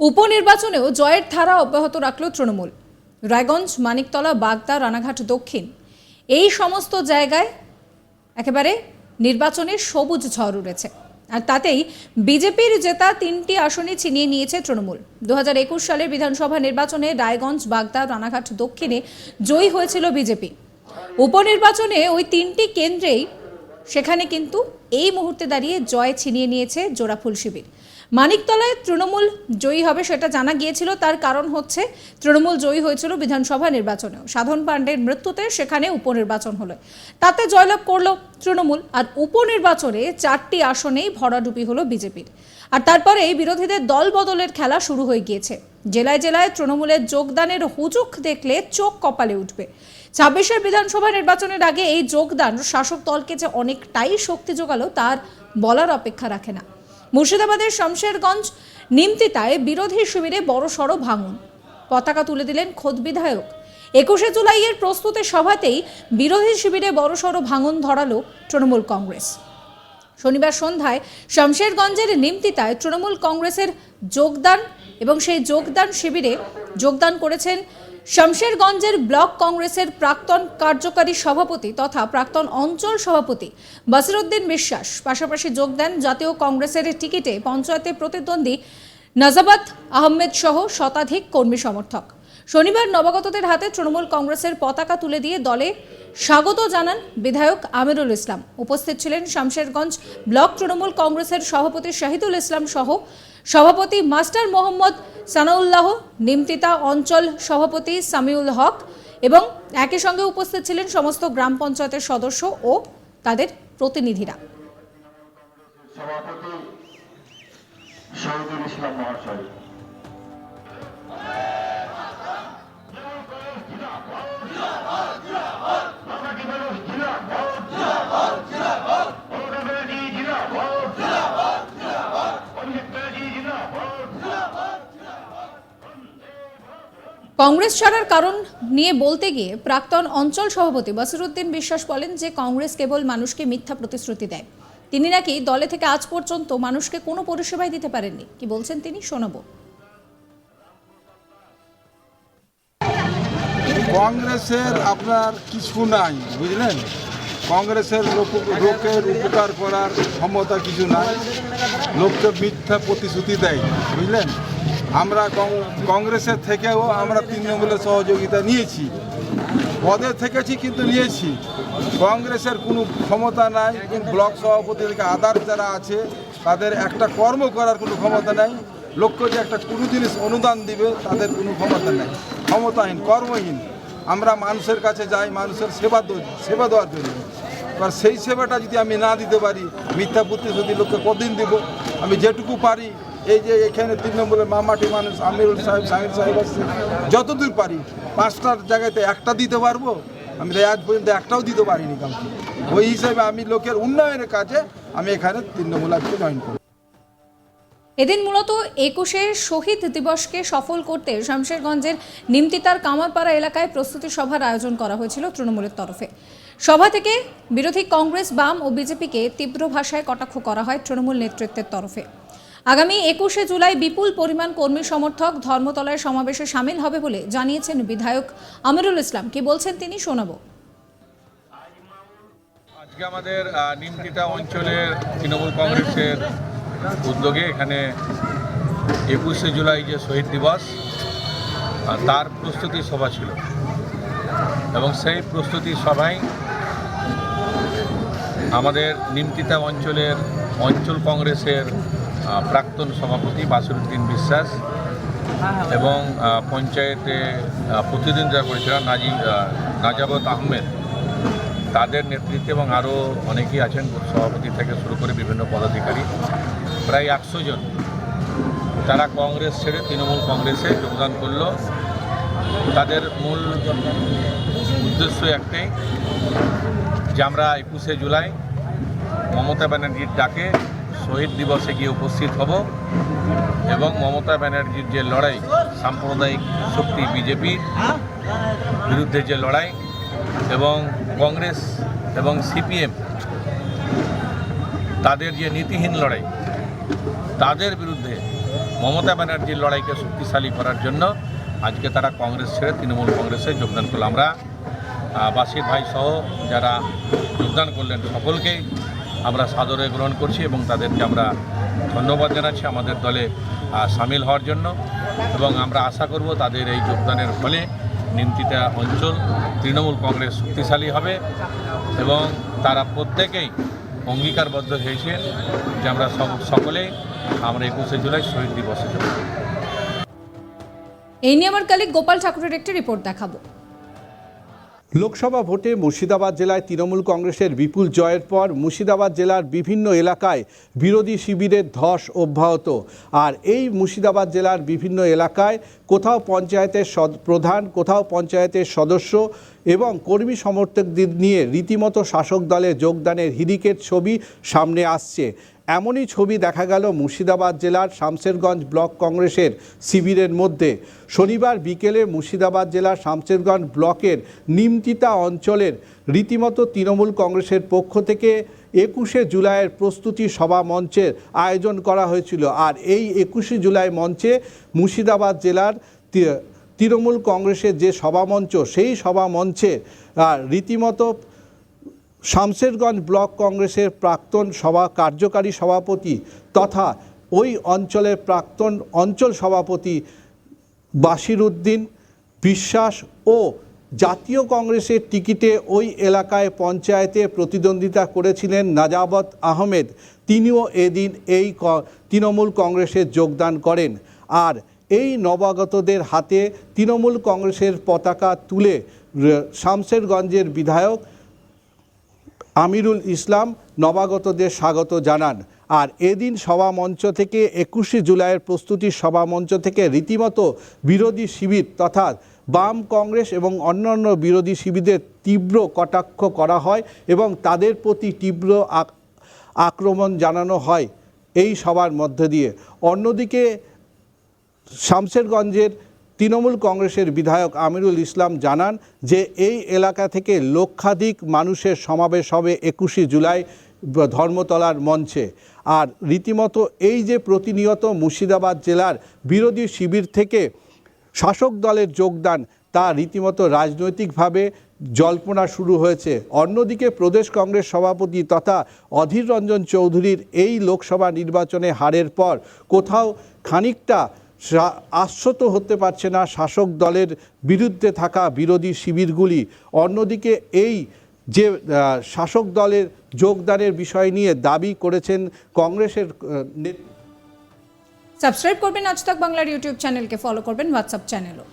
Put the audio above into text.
উপনির্বাচনেও জয়ের ধারা অব্যাহত রাখল তৃণমূল। রায়গঞ্জ, মানিকতলা, বাগদা, রানাঘাট, দক্ষিণ এই সমস্ত জায়গায় একেবারে নির্বাচনের সবুজ ঝড় উড়েছে আর তাতেই বিজেপির জেতা তিনটি আসনে ছিনিয়ে নিয়েছে তৃণমূল। দু হাজার একুশ সালের বিধানসভা নির্বাচনে রায়গঞ্জ, বাগদা, রানাঘাট, দক্ষিণে জয়ী হয়েছিল বিজেপি। উপনির্বাচনে ওই তিনটি কেন্দ্রেই সেখানে কিন্তু এই মুহূর্তে দাঁড়িয়ে জয় ছিনিয়ে নিয়েছে জোড়াফুল শিবির। মানিকতলায় তৃণমূল জয়ী হবে সেটা জানা গিয়েছিল। তার কারণ হচ্ছে তৃণমূল জয়ী হয়েছিল বিধানসভা নির্বাচনেও। সাধন পাণ্ডের মৃত্যুতে সেখানে উপনির্বাচন হলো। তাতে জয়লাভ করল তৃণমূল আর উপনির্বাচনে চারটি আসনেই ভরাডুপি হলো বিজেপির। আর তারপরে এই বিরোধীদের দল বদলের খেলা শুরু হয়ে গিয়েছে। জেলায় জেলায় তৃণমূলের যোগদানের হুজুক দেখলে চোখ কপালে উঠবে। ছাব্বিশের বিধানসভা নির্বাচনের আগে এই যোগদান শাসক দলকে যে অনেকটাই শক্তি যোগালো, তার বলার অপেক্ষা রাখে না। মুর্শিদাবাদের শমশেরগঞ্জ নিমতিতায় বিরোধী শিবিরে বড় সড় ভাঙন। পতাকা তুলে দিলেন খোদ বিধায়ক। একুশে জুলাইয়ের প্রস্তুতি সভাতেই বিরোধী শিবিরে বড় বড়সড় ভাঙন ধরালো তৃণমূল কংগ্রেস। শনিবার সন্ধ্যায় শমশেরগঞ্জের নিমতিতায় তৃণমূল কংগ্রেসের যোগদান এবং সেই যোগদান শিবিরে যোগদান করেছেন শমশেরগঞ্জের ব্লক কংগ্রেসের প্রাক্তন কার্যকারী সভাপতি তথা প্রাক্তন অঞ্চল সভাপতি বাসিরুদ্দিন বিশ্বাস। পাশাপাশি যোগ দেন জাতীয় কংগ্রেসের টিকিটে পঞ্চায়েতে প্রতিদ্বন্দ্বী নাজাবাত আহমেদ সহ শতাধিক কর্মী সমর্থক। শনিবার নবাগতদের হাতে তৃণমূল কংগ্রেসের পতাকা তুলে দিয়ে দলে স্বাগত জানান বিধায়ক আমিরুল ইসলাম। উপস্থিত ছিলেন শামশেরগঞ্জ ব্লক তৃণমূল কংগ্রেসের সভাপতি শাহিদুল ইসলাম সহ সভাপতি মাস্টার মোহাম্মদ সানাউল্লাহ নিমতিতা অঞ্চল সভাপতি সামিউল হক এবং একই সঙ্গে উপস্থিত ছিলেন সমস্ত গ্রাম পঞ্চায়েতের সদস্য ও তাদের প্রতিনিধিরা। সভাপতি ইসলাম মহাশয়। কংগ্রেস ছাড়ার কারণ নিয়ে বলতে গিয়ে প্রাক্তন অঞ্চল সভাপতি বসিরুদ্দিন বিশ্বাস বলেন যে কংগ্রেস কেবল মানুষকে মিথ্যা প্রতিশ্রুতি দেয়। তিনি নাকি দলে থেকে আজ পর্যন্ত মানুষকে কোনো পরিষেবাই দিতে পারেননি। কি বলছেন তিনি? শোনাবো। কংগ্রেসের আপনার কিছু নাই, বুঝলেন? কংগ্রেসের লোক, লোকের উপকার করার ক্ষমতা কিছু নাই। লোককে মিথ্যা প্রতিশ্রুতি দেয়, বুঝলেন? আমরা কংগ্রেসের থেকেও আমরা তৃণমূলের সহযোগিতা নিয়েছি। পদে থেকেছি কিন্তু নিয়েছি। কংগ্রেসের কোনো ক্ষমতা নাই ব্লক সভাপতি থেকে আদার যারা আছে, তাদের একটা কর্ম করার কোনো ক্ষমতা নাই। লক্ষ্য যে একটা কোনো জিনিস অনুদান দিবে, তাদের কোনো ক্ষমতা নেই। ক্ষমতাহীন, কর্মহীন। আমরা মানুষের কাছে যাই, মানুষের সেবা সেবা দেওয়ার জন্য। এবার সেই সেবাটা যদি আমি না দিতে পারি, মিথ্যা প্রতিশ্রুতি লোককে কদিন দিব? আমি যেটুকু পারি এই যে এখানে তিন নম্বরের মামাটি মানুষ, আমিরুল সাহেব সাহিদ সাহেব আসছে যতদূর পারি, পাঁচটার জায়গাতে একটা দিতে পারব? আমি তো আজ পর্যন্ত একটাও দিতে পারিনি কাউকে। ওই হিসাবে আমি লোকের উন্নয়নের কাজে আমি এখানে তৃণমূল আজকে জয়েন করি এদিন মূলত একুশে শহীদ দিবসকে সফল করতে শামশেরগঞ্জের নিমতিতার কামারপাড়া এলাকায় প্রস্তুতি সভার আয়োজন করা হয়েছিল তৃণমূলের তরফে। সভা থেকে বিরোধী কংগ্রেস, বাম ও বিজেপিকে তীব্র ভাষায় কটাক্ষ করা হয় তৃণমূল নেতৃত্বের তরফে। আগামী একুশে জুলাই বিপুল পরিমাণ কর্মী সমর্থক ধর্মতলায় সমাবেশে সামিল হবে বলে জানিয়েছেন বিধায়ক আমিরুল ইসলাম। কি বলছেন তিনি শোনাবো। আজকে আমাদের আহ, নিমতিতা অঞ্চলের তৃণমূল কংগ্রেসের উদ্যোগে এখানে একুশে জুলাই যে শহীদ দিবস তার প্রস্তুতি সভা ছিল। এবং সেই প্রস্তুতি সভায় আমাদের নিমতিতা অঞ্চলের অঞ্চল কংগ্রেসের প্রাক্তন সভাপতি বাসরুদ্দিন বিশ্বাস এবং পঞ্চায়েতে প্রতিদিন করেছিলেন নাজি নাজাবত আহমেদ, তাদের নেতৃত্বে এবং আরও অনেকেই আছেন, সভাপতি থেকে শুরু করে বিভিন্ন পদাধিকারী, প্রায় একশো জন। তারা কংগ্রেস ছেড়ে তৃণমূল কংগ্রেসে যোগদান করল, তাদের মূল উদ্দেশ্য একটাই যে আমরা একুশে জুলাই মমতা ব্যানার্জির ডাকে শহীদ দিবসে গিয়ে উপস্থিত হব এবং মমতা ব্যানার্জির যে লড়াই, সাম্প্রদায়িক শক্তি বিজেপির বিরুদ্ধে যে লড়াই এবং কংগ্রেস এবং সিপিএম, তাদের যে নীতিহীন লড়াই, তাদের বিরুদ্ধে মমতা ব্যানার্জির লড়াইকে শক্তিশালী করার জন্য আজকে তারা কংগ্রেস ছেড়ে তৃণমূল কংগ্রেসে যোগদান করল। আমরা বাসির ভাই সহ যারা যোগদান করলেন সকলকেই আমরা সাদরে গ্রহণ করছি এবং তাদেরকে আমরা ধন্যবাদ জানাচ্ছি আমাদের দলে সামিল হওয়ার জন্য এবং আমরা আশা করব তাদের এই যোগদানের ফলে নিমতিতা অঞ্চল তৃণমূল কংগ্রেস শক্তিশালী হবে এবং তারা প্রত্যেকেই অঙ্গীকারবদ্ধ হয়েছে যে আমরা সব সকলেই আমরা একুশে জুলাই শহীদ দিবসে এই নিয়ে আমার কালিক গোপাল ঠাকুরের একটি রিপোর্ট দেখাবো। লোকসভা ভোটে মুর্শিদাবাদ জেলায় তৃণমূল কংগ্রেসের বিপুল জয়ের পর মুর্শিদাবাদ জেলার বিভিন্ন এলাকায় বিরোধী শিবিরের ধস অব্যাহত। আর এই মুর্শিদাবাদ জেলার বিভিন্ন এলাকায় কোথাও পঞ্চায়েতের প্রধান, কোথাও পঞ্চায়েতের সদস্য এবং কর্মী সমর্থকদের নিয়ে রীতিমতো শাসক দলে যোগদানের হিরিকের ছবি সামনে আসছে। এমনই ছবি দেখা গেল মুর্শিদাবাদ জেলার শামশেরগঞ্জ ব্লক কংগ্রেসের শিবিরের মধ্যে। শনিবার বিকেলে মুর্শিদাবাদ জেলার শামশেরগঞ্জ ব্লকের নিমতিতা অঞ্চলের রীতিমতো তৃণমূল কংগ্রেসের পক্ষ থেকে একুশে জুলাইয়ের প্রস্তুতি সভা মঞ্চের আয়োজন করা হয়েছিল। আর এই একুশে জুলাই মঞ্চে মুর্শিদাবাদ জেলার তৃণমূল কংগ্রেসের যে সভামঞ্চ, সেই সভামঞ্চে রীতিমতো শামশেরগঞ্জ ব্লক কংগ্রেসের প্রাক্তন সভা কার্যকারী সভাপতি তথা ওই অঞ্চলের প্রাক্তন অঞ্চল সভাপতি বাশির উদ্দিন বিশ্বাস ও জাতীয় কংগ্রেসের টিকিটে ওই এলাকায় পঞ্চায়েতে প্রতিদ্বন্দ্বিতা করেছিলেন নাজাবত আহমেদ। তিনিও এদিন এই তৃণমূল কংগ্রেসে যোগদান করেন। আর এই নবাগতদের হাতে তৃণমূল কংগ্রেসের পতাকা তুলে র- শামশেরগঞ্জের বিধায়ক আমিরুল ইসলাম নবাগতদের স্বাগত জানান। আর এদিন সভা মঞ্চ থেকে একুশে জুলাইয়ের প্রস্তুতি সভা মঞ্চ থেকে রীতিমতো বিরোধী শিবির তথা বাম কংগ্রেস এবং অন্যান্য বিরোধী শিবিরদের তীব্র কটাক্ষ করা হয় এবং তাদের প্রতি তীব্র আক্রমণ জানানো হয় এই সভার মধ্য দিয়ে। অন্যদিকে শামশেরগঞ্জের তৃণমূল কংগ্রেসের বিধায়ক আমিরুল ইসলাম জানান যে এই এলাকা থেকে লক্ষাধিক মানুষের সমাবেশ হবে একুশে জুলাই ধর্মতলার মঞ্চে। আর রীতিমতো এই যে প্রতিনিয়ত মুর্শিদাবাদ জেলার বিরোধী শিবির থেকে শাসক দলের যোগদান, তা রীতিমতো রাজনৈতিকভাবে জল্পনা শুরু হয়েছে। অন্যদিকে প্রদেশ কংগ্রেস সভাপতি তথা অধীর রঞ্জন চৌধুরীর এই লোকসভা নির্বাচনে হারের পর কোথাও খানিকটা আশ্বত হতে পারছে না শাসক দলের বিরুদ্ধে থাকা বিরোধী শিবিরগুলি। অন্যদিকে এই যে শাসক দলের যোগদানের বিষয় নিয়ে দাবি করেছেন কংগ্রেসের সাবস্ক্রাইব করবেন আজ তক বাংলার ইউটিউব চ্যানেলকে ফলো করবেন হোয়াটসঅ্যাপ চ্যানেলও।